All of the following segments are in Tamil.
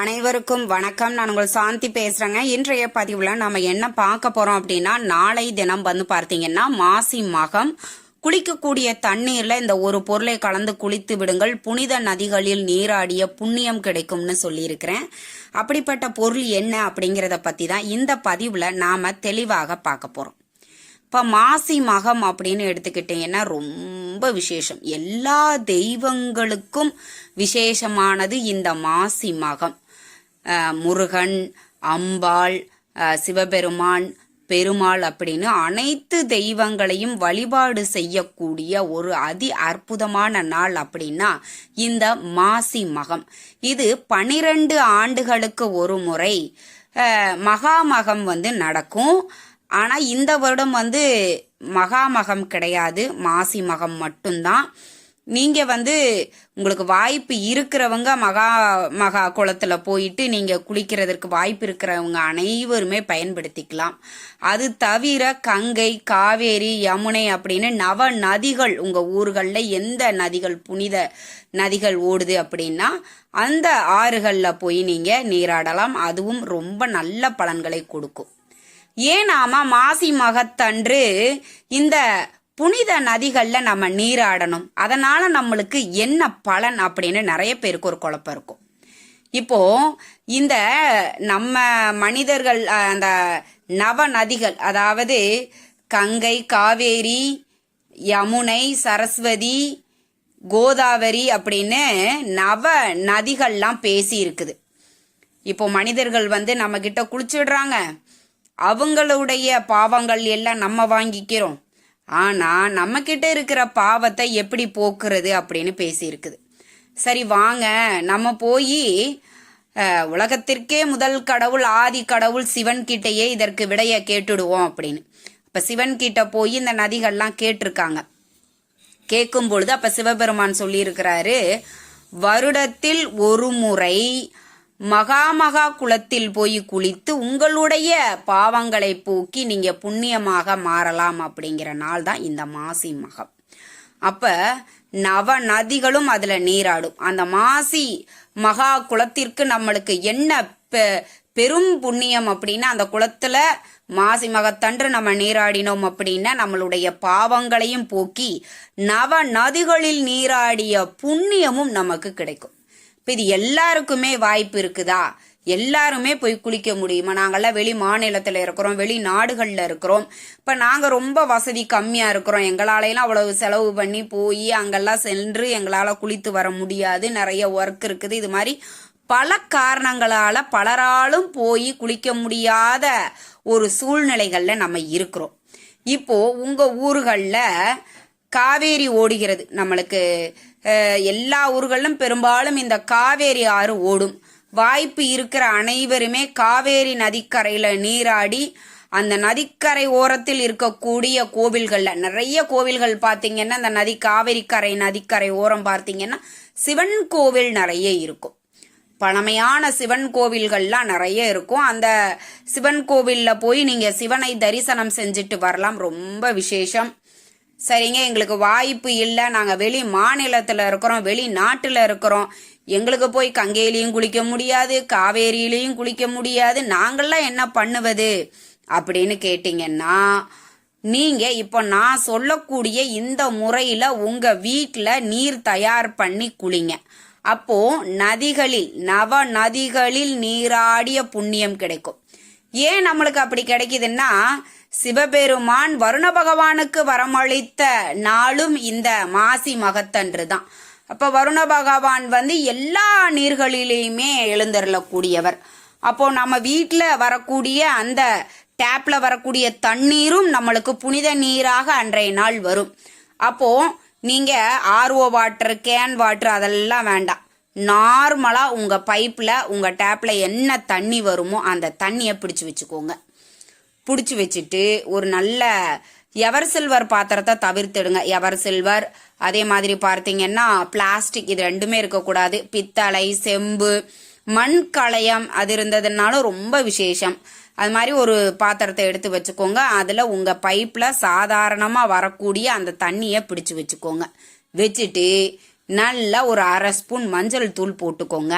அனைவருக்கும் வணக்கம். நான் உங்கள் சாந்தி பேசுறேங்க. இன்றைய பதிவுல நம்ம என்ன பார்க்க போறோம் அப்படின்னா நாளை தினம் வந்து பார்த்தீங்கன்னா மாசி மகம். குளிக்கக்கூடிய தண்ணீர்ல இந்த ஒரு பொருளை கலந்து குளித்து விடுங்கள். புனித நதிகளில் நீராடிய புண்ணியம் கிடைக்கும்னு சொல்லியிருக்கிறேன். அப்படிப்பட்ட பொருள் என்ன அப்படிங்கிறத பத்தி தான் இந்த பதிவுல நாம தெளிவாக பார்க்க போறோம். இப்போ மாசி மகம் அப்படின்னு எடுத்துக்கிட்டிங்கன்னா ரொம்ப விசேஷம். எல்லா தெய்வங்களுக்கும் விசேஷமானது இந்த மாசி மகம். முருகன் அம்பாள் சிவபெருமான் பெருமாள் அப்படின்னு அனைத்து தெய்வங்களையும் வழிபாடு செய்யக்கூடிய ஒரு அதி அற்புதமான நாள் அப்படின்னா இந்த மாசி மகம். இது பனிரெண்டு ஆண்டுகளுக்கு ஒரு முறை மகாமகம் வந்து நடக்கும். ஆனால் இந்த வருடம் வந்து மகாமகம் கிடையாது மாசி மகம் மட்டும்தான். நீங்க வந்து உங்களுக்கு வாய்ப்பு இருக்கிறவங்க மகா மகா குளத்துல போயிட்டு நீங்க குளிக்கிறதற்கு வாய்ப்பு இருக்கிறவங்க அனைவருமே பயன்படுத்திக்கலாம். அது தவிர கங்கை காவேரி யமுனை அப்படின்னு நவ நதிகள் உங்க ஊர்களில் எந்த நதிகள் புனித நதிகள் ஓடுது அப்படின்னா அந்த ஆறுகளில் போய் நீங்க நீராடலாம். அதுவும் ரொம்ப நல்ல பலன்களை கொடுக்கும். ஏன் நாம மாசி மகத்தன்று இந்த புனித நதிகளில் நம்ம நீராடணும். அதனால நம்மளுக்கு என்ன பலன் அப்படின்னு நிறைய பேருக்கு ஒரு குழப்பம் இருக்கும். இப்போ இந்த நம்ம மனிதர்கள் அந்த நவ நதிகள் அதாவது கங்கை காவேரி யமுனை சரஸ்வதி கோதாவரி அப்படின்னு நவ நதிகள்லாம் பேசி இருக்குது. இப்போ மனிதர்கள் வந்து நம்ம கிட்ட குளிச்சிடுறாங்க. அவங்களுடைய பாவங்கள் எல்லாம் நம்ம வாங்கிக்கிறோம். ஆனா நம்ம கிட்ட இருக்கிற பாவத்தை எப்படி போக்குறது அப்படின்னு பேசியிருக்குது. சரி வாங்க. நம்ம போய் உலகத்திற்கே முதல் கடவுள் ஆதி கடவுள் சிவன் கிட்டேயே இதற்கு விடைய கேட்டுடுவோம் அப்படின்னு. அப்ப சிவன் கிட்ட போய் இந்த நதிகள்லாம் கேட்டிருக்காங்க. கேட்கும் பொழுது அப்ப சிவபெருமான் சொல்லியிருக்கிறாரு வருடத்தில் ஒரு முறை மகாமகா குளத்தில் போய் குளித்து உங்களுடைய பாவங்களை போக்கி நீங்க புண்ணியமாக மாறலாம் அப்படிங்கிற நாள் தான் இந்த மாசி மகம். அப்ப நவ நதிகளும் அதுல நீராடும். அந்த மாசி மகா குளத்திற்கு நம்மளுக்கு என்ன பெ- பெரும் புண்ணியம் அப்படின்னா அந்த குளத்துல மாசி மகத்தன்று நம்ம நீராடினோம் அப்படின்னா நம்மளுடைய பாவங்களையும் போக்கி நவ நதிகளில் நீராடிய புண்ணியமும் நமக்கு கிடைக்கும். இப்போ இது எல்லாருக்குமே வாய்ப்பு இருக்குதா? எல்லாருமே போய் குளிக்க முடியுமா? நாங்கள்லாம் வெளி மாநிலத்தில் இருக்கிறோம் வெளி நாடுகளில் இருக்கிறோம். இப்போ நாங்கள் ரொம்ப வசதி கம்மியாக இருக்கிறோம். எங்களாலையெல்லாம் அவ்வளவு செலவு பண்ணி போய் அங்கெல்லாம் சென்று எங்களால் குளித்து வர முடியாது. நிறைய ஒர்க் இருக்குது. இது மாதிரி பல காரணங்களால் பலராலும் போய் குளிக்க முடியாத ஒரு சூழ்நிலைகளில் நம்ம இருக்கிறோம். இப்போ உங்கள் ஊர்களில் காவேரி ஓடுகிறது. நம்மளுக்கு எல்லா ஊர்களிலும் பெரும்பாலும் இந்த காவேரி ஆறு ஓடும். வாய்ப்பு இருக்கிற அனைவருமே காவேரி நதிக்கரையில் நீராடி அந்த நதிக்கரை ஓரத்தில் இருக்கக்கூடிய கோவில்களில் நிறைய கோவில்கள் பார்த்தீங்கன்னா அந்த நதி காவேரி கரை நதிக்கரை ஓரம் பார்த்தீங்கன்னா சிவன் கோவில் நிறைய இருக்கும். பழமையான சிவன் கோவில்கள்லாம் நிறைய இருக்கும். அந்த சிவன் கோவிலில் போய் நீங்கள் சிவனை தரிசனம் செஞ்சுட்டு வரலாம். ரொம்ப விசேஷம். சரிங்க எங்களுக்கு வாய்ப்பு இல்லை. நாங்கள் வெளி மாநிலத்தில் இருக்கிறோம் வெளி நாட்டில் இருக்கிறோம். எங்களுக்கு போய் கங்கையிலையும் குளிக்க முடியாது காவேரியிலையும் குளிக்க முடியாது. நாங்கள்லாம் என்ன பண்ணுவது? அப்படின்னு கேட்டிங்கன்னா நீங்கள் இப்போ நான் சொல்லக்கூடிய இந்த முறையில் உங்கள் வீட்டில் நீர் தயார் பண்ணி குளிங்க. அப்போ நதிகளில் நவ நதிகளில் நீராடிய புண்ணியம் கிடைக்கும். ஏன் நம்மளுக்கு அப்படி கிடைக்குதுன்னா சிவபெருமான் வருண பகவானுக்கு வரமளித்த நாளும் இந்த மாசி மகத்தன்று தான் அப்ப வருண பகவான் வந்து எல்லா நீர்களிலேயுமே எழுந்தருளக்கூடியவர். அப்போ நம்ம வீட்டில் வரக்கூடிய அந்த டேப்ல வரக்கூடிய தண்ணீரும் நம்மளுக்கு புனித நீராக அன்றைய நாள் வரும். அப்போ நீங்க ஆர்ஓ வாட்டர் கேன் வாட்டர் அதெல்லாம் வேண்டாம். நார்மலாக உங்கள் பைப்பில் உங்கள் டேப்பில் என்ன தண்ணி வருமோ அந்த தண்ணியை பிடிச்சி வச்சுக்கோங்க. பிடிச்சி வச்சுட்டு ஒரு நல்ல எவர் சில்வர் பாத்திரத்தை தவிர்த்துடுங்க. எவர் சில்வர் அதே மாதிரி பார்த்தீங்கன்னா பிளாஸ்டிக் இது ரெண்டுமே இருக்கக்கூடாது. பித்தளை செம்பு மண் களையம் அது இருந்ததுனாலும் ரொம்ப விசேஷம். அது மாதிரி ஒரு பாத்திரத்தை எடுத்து வச்சுக்கோங்க. அதில் உங்கள் பைப்பில் சாதாரணமாக வரக்கூடிய அந்த தண்ணியை பிடிச்சி வச்சுக்கோங்க. வச்சுட்டு நல்லா ஒரு அரை ஸ்பூன் மஞ்சள் தூள் போட்டுக்கோங்க.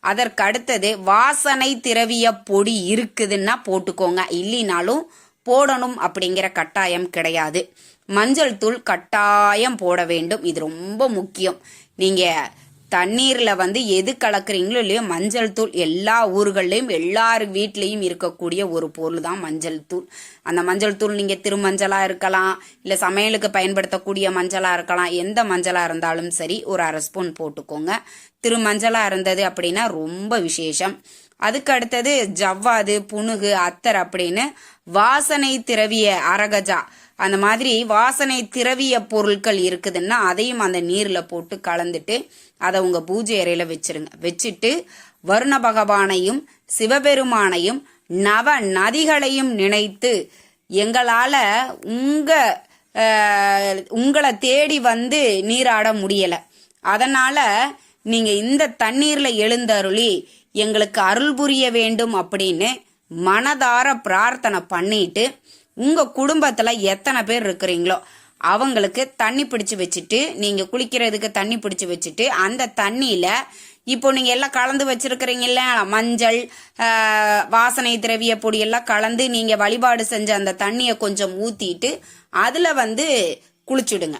அதற்கு அடுத்தது வாசனை திரவிய பொடி இருக்குதுன்னா போட்டுக்கோங்க. இல்லைனாலும் போடணும் அப்படிங்கிற கட்டாயம் கிடையாது. மஞ்சள் தூள் கட்டாயம் போட வேண்டும். இது ரொம்ப முக்கியம். நீங்கள் தண்ணீரில் வந்து எது கலக்குறீங்களோ இல்லையோ மஞ்சள் தூள் எல்லா ஊர்கள்லேயும் எல்லார் வீட்லேயும் இருக்கக்கூடிய ஒரு பொருள் தான் மஞ்சள் தூள். அந்த மஞ்சள் தூள் நீங்கள் திருமஞ்சளாக இருக்கலாம் இல்லை சமையலுக்கு பயன்படுத்தக்கூடிய மஞ்சளாக இருக்கலாம் எந்த மஞ்சளாக இருந்தாலும் சரி ஒரு அரை ஸ்பூன் போட்டுக்கோங்க. திருமஞ்சளாக இருந்தது அப்படின்னா ரொம்ப விசேஷம். அதுக்கு அடுத்தது ஜவ்வாது புனுகு அத்தர் அப்படின்னு வாசனை திரவிய அரகஜா. அந்த மாதிரி வாசனை திரவிய பொருட்கள் இருக்குதுன்னா அதையும் அந்த நீரில் போட்டு கலந்துட்டு அதை உங்கள் பூஜை அறையில் வச்சிருங்க. வச்சுட்டு வருண பகவானையும் சிவபெருமானையும் நவ நதிகளையும் நினைத்து எங்களால் உங்கள் உங்களை தேடி வந்து நீராட முடியலை. அதனால் நீங்கள் இந்த தண்ணீரில் எழுந்தருளி எங்களுக்கு அருள் புரிய வேண்டும் அப்படின்னு மனதார பிரார்த்தனை பண்ணிட்டு உங்க குடும்பத்துல எத்தனை பேர் இருக்கிறீங்களோ அவங்களுக்கு தண்ணி பிடிச்சு வச்சுட்டு நீங்க குளிக்கிறதுக்கு தண்ணி பிடிச்சு வச்சுட்டு அந்த தண்ணியில இப்போ நீங்க எல்லாம் கலந்து வச்சிருக்கிறீங்கல்ல மஞ்சள் வாசனை திரவிய பொடி எல்லாம் கலந்து நீங்க வழிபாடு செஞ்ச அந்த தண்ணியை கொஞ்சம் ஊத்திட்டு அதுல வந்து குளிச்சுடுங்க.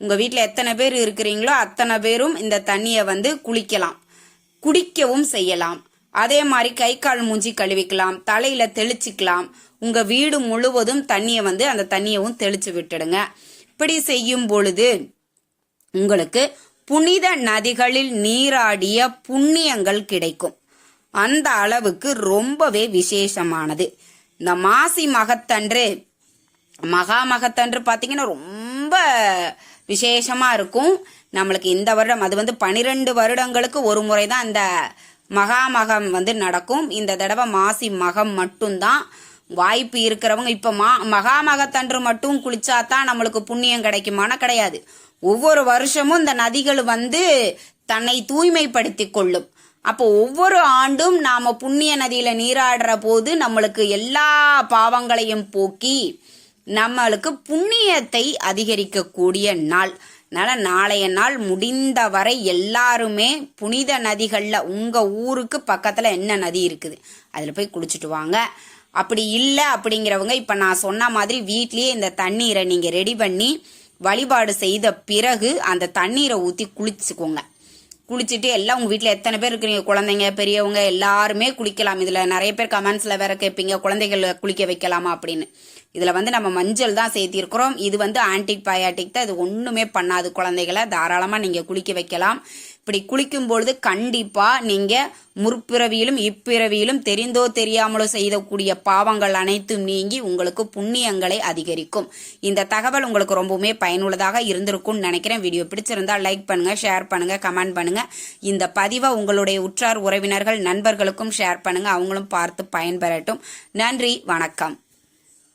உங்க வீட்டில் எத்தனை பேர் இருக்கிறீங்களோ அத்தனை பேரும் இந்த தண்ணியை வந்து குளிக்கலாம். குடிக்கவும் செய்யலாம். அதே மாதிரி கை கால் மூஞ்சி கழுவிக்கலாம் தலையில தெளிச்சுக்கலாம். உங்க வீடு முழுவதும் தண்ணியை வந்து அந்த தண்ணியவும் தெளிச்சு விட்டுடுங்க. இப்படி செய்யும் பொழுது உங்களுக்கு புனித நதிகளில் நீராடிய புண்ணியங்கள் கிடைக்கும். அந்த அளவுக்கு ரொம்பவே விசேஷமானது. இந்த மாசி மகத்தன்று மகா மகத்தன்று பார்த்தீங்கன்னா ரொம்ப விசேஷமா இருக்கும். நம்மளுக்கு இந்த வருடம் அது வந்து பனிரெண்டு வருடங்களுக்கு ஒரு முறை தான் அந்த மகாமகம் வந்து நடக்கும். இந்த தடவை மாசி மகம் மட்டும்தான் வாய்ப்பு இருக்கிறவங்க. இப்போ மா மகாமகத்தன்று மட்டும் குளிச்சா தான் நம்மளுக்கு புண்ணியம் கிடைக்குமானா கிடையாது. ஒவ்வொரு வருஷமும் இந்த நதிகள் வந்து தன்னை தூய்மைப்படுத்தி கொள்ளும். அப்போ ஒவ்வொரு ஆண்டும் நாம புண்ணிய நதியில நீராடுற போது நம்மளுக்கு எல்லா பாவங்களையும் போக்கி நம்மளுக்கு புண்ணியத்தை அதிகரிக்கக்கூடிய நாள். அதனால நாளைய நாள் முடிந்த வரை எல்லாருமே புனித நதிகளில் உங்கள் ஊருக்கு பக்கத்தில் என்ன நதி இருக்குது? அதில் போய் குளிச்சுட்டு வாங்க. அப்படி இல்லை அப்படிங்கிறவங்க இப்போ நான் சொன்ன மாதிரி வீட்லேயே இந்த தண்ணீரை நீங்கள் ரெடி பண்ணி வழிபாடு செய்த பிறகு அந்த தண்ணீரை ஊற்றி குளிச்சுக்கோங்க. குளிச்சுட்டு எல்லாம் உங்க வீட்டில் எத்தனை பேர் இருக்கிறீங்க? குழந்தைங்க பெரியவங்க எல்லாருமே குளிக்கலாம். இதுல நிறைய பேர் கமெண்ட்ஸ்ல வேற கேட்பீங்க குழந்தைகள் குளிக்க வைக்கலாமா அப்படின்னு. இதுல வந்து நம்ம மஞ்சள் தான் சேர்த்திருக்கிறோம். இது வந்து ஆன்டிக் பயாட்டிக் தான். இது ஒண்ணுமே பண்ணாது குழந்தைகளை. தாராளமா நீங்க குளிக்க வைக்கலாம். இப்படி குளிக்கும் பொழுது கண்டிப்பா நீங்க முற்பிறவியிலும் இப்பிறவியிலும் தெரிந்தோ தெரியாமலோ செய்தக்கூடிய பாவங்கள் அனைத்தும் நீங்கி உங்களுக்கு புண்ணியங்களை அதிகரிக்கும். இந்த தகவல் உங்களுக்கு ரொம்பவுமே பயனுள்ளதாக இருந்திருக்கும்னு நினைக்கிறேன். வீடியோ பிடிச்சிருந்தா லைக் பண்ணுங்க ஷேர் பண்ணுங்க கமெண்ட் பண்ணுங்க. இந்த பதிவை உங்களுடைய உற்றார் உறவினர்கள் நண்பர்களுக்கும் ஷேர் பண்ணுங்க. அவங்களும் பார்த்து பயன்பெறட்டும். நன்றி வணக்கம்.